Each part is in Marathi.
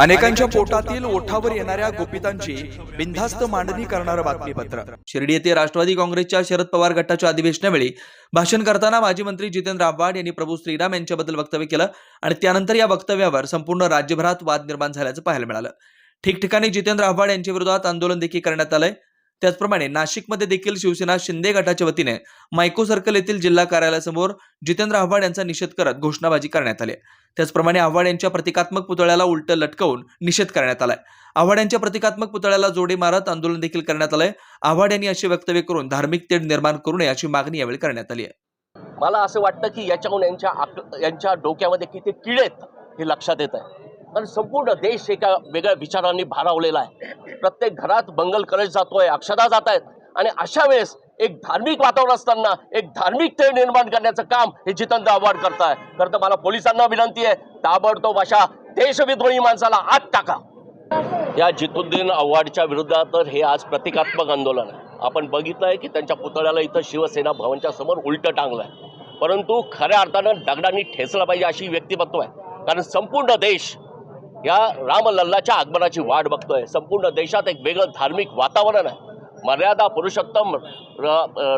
अनेकांच्या पोटातील ओठावर येणाऱ्या गोपितांची बिनधास्त मांडणी करणारं बातमीपत्र. शिर्डी येथे राष्ट्रवादी काँग्रेसच्या शरद पवार गटाच्या अधिवेशनावेळी भाषण करताना माजी मंत्री जितेंद्र आव्हाड यांनी प्रभू श्रीराम यांच्याबद्दल वक्तव्य केलं आणि त्यानंतर या वक्तव्यावर संपूर्ण राज्यभरात वाद निर्माण झाल्याचं पाहायला मिळालं. ठिकठिकाणी जितेंद्र आव्हाड यांच्या विरोधात आंदोलन देखील करण्यात आलंय. त्याचप्रमाणे नाशिकमध्ये देखील शिवसेना शिंदे गटाच्या वतीने मायको सर्कल येथील जिल्हा कार्यालयासमोर जितेंद्र आव्हाड यांचा निषेध करत घोषणाबाजी करण्यात आली. त्याचप्रमाणे आव्हाड यांच्या प्रतिकात्मक पुतळ्याला उलट लटकवून निषेध करण्यात आलाय. आव्हाड यांच्या प्रतिकात्मक पुतळ्याला जोडे मारत आंदोलन देखील करण्यात आलंय. आव्हाड यांनी असे वक्तव्य करून धार्मिक तेढ निर्माण करू नये अशी मागणी यावेळी करण्यात आली आहे. मला असं वाटतं की याच्याहून यांच्या यांच्या डोक्यामध्ये किती किडेत हे लक्षात येत आहे कारण संपूर्ण देश एका वेगळ्या विचारांनी भारावलेला आहे. प्रत्येक घरात मंगल करत जातोय अक्षदा जात आहेत आणि अशा वेळेस एक धार्मिक वातावरण असताना एक धार्मिक तेढ निर्माण करण्याचं काम हे जितेंद्र आव्हाड करताय. खरं तर मला पोलिसांना विनंती आहे ताबडतोब अशा देशविद्रोही माणसाला आत टाका. या जितुद्दीन आव्हाडच्या विरोधात तर हे आज प्रतिकात्मक आंदोलन आहे. आपण बघितलं आहे की त्यांच्या पुतळ्याला इथं शिवसेना भवनच्या समोर उलटं टांगलं आहे परंतु खऱ्या अर्थानं दगडांनी ठेचलं पाहिजे अशी व्यक्तिमत्व आहे. कारण संपूर्ण देश या रामलल्लाच्या आगमनाची वाट बघतोय. संपूर्ण देशात एक वेगळं धार्मिक वातावरण आहे. मर्यादा पुरुषोत्तम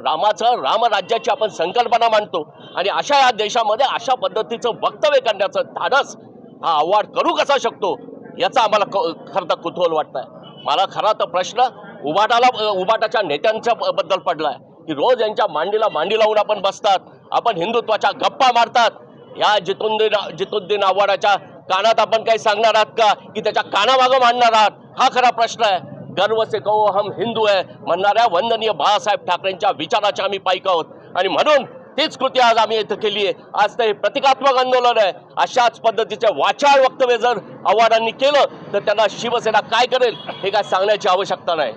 रामाचं रामराज्याची आपण संकल्पना मांडतो. आणि अशा या देशामध्ये अशा पद्धतीचं वक्तव्य करण्याचं धाडस हा आव्हाड करू कसा शकतो याचा आम्हाला खरं तर कुतूहल वाटत आहे मला खरा तर प्रश्न उबाटाला उबाटाच्या नेत्यांच्या बद्दल पडला आहे की रोज यांच्या मांडीला मांडी लावून आपण बसतात आपण हिंदुत्वाच्या गप्पा मारतात. या जितुद्दीन जितुद्दीन आव्हाडाच्या कानात आपण काही सांगणार आहात का? की त्याच्या कानामागं मांडणार आहात? हा खरा प्रश्न आहे. गर्व से कहो हम हिंदू आहे म्हणणाऱ्या वंदनीय बाळासाहेब ठाकरेंच्या विचाराच्या आम्ही पाईक आहोत. आणि म्हणून तीच कृती आज आम्ही इथं केली आहे आज ते प्रतिकात्मक आंदोलन आहे. अशाच पद्धतीचे वाचाळ वक्तव्य जर आव्हाडांनी केलं तर त्यांना शिवसेना काय करेल हे काय सांगण्याची आवश्यकता नाही.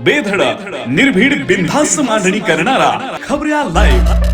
बेधडक निर्भीड बिनधास्त मांडणी करणारा खबऱ्या लाईव्ह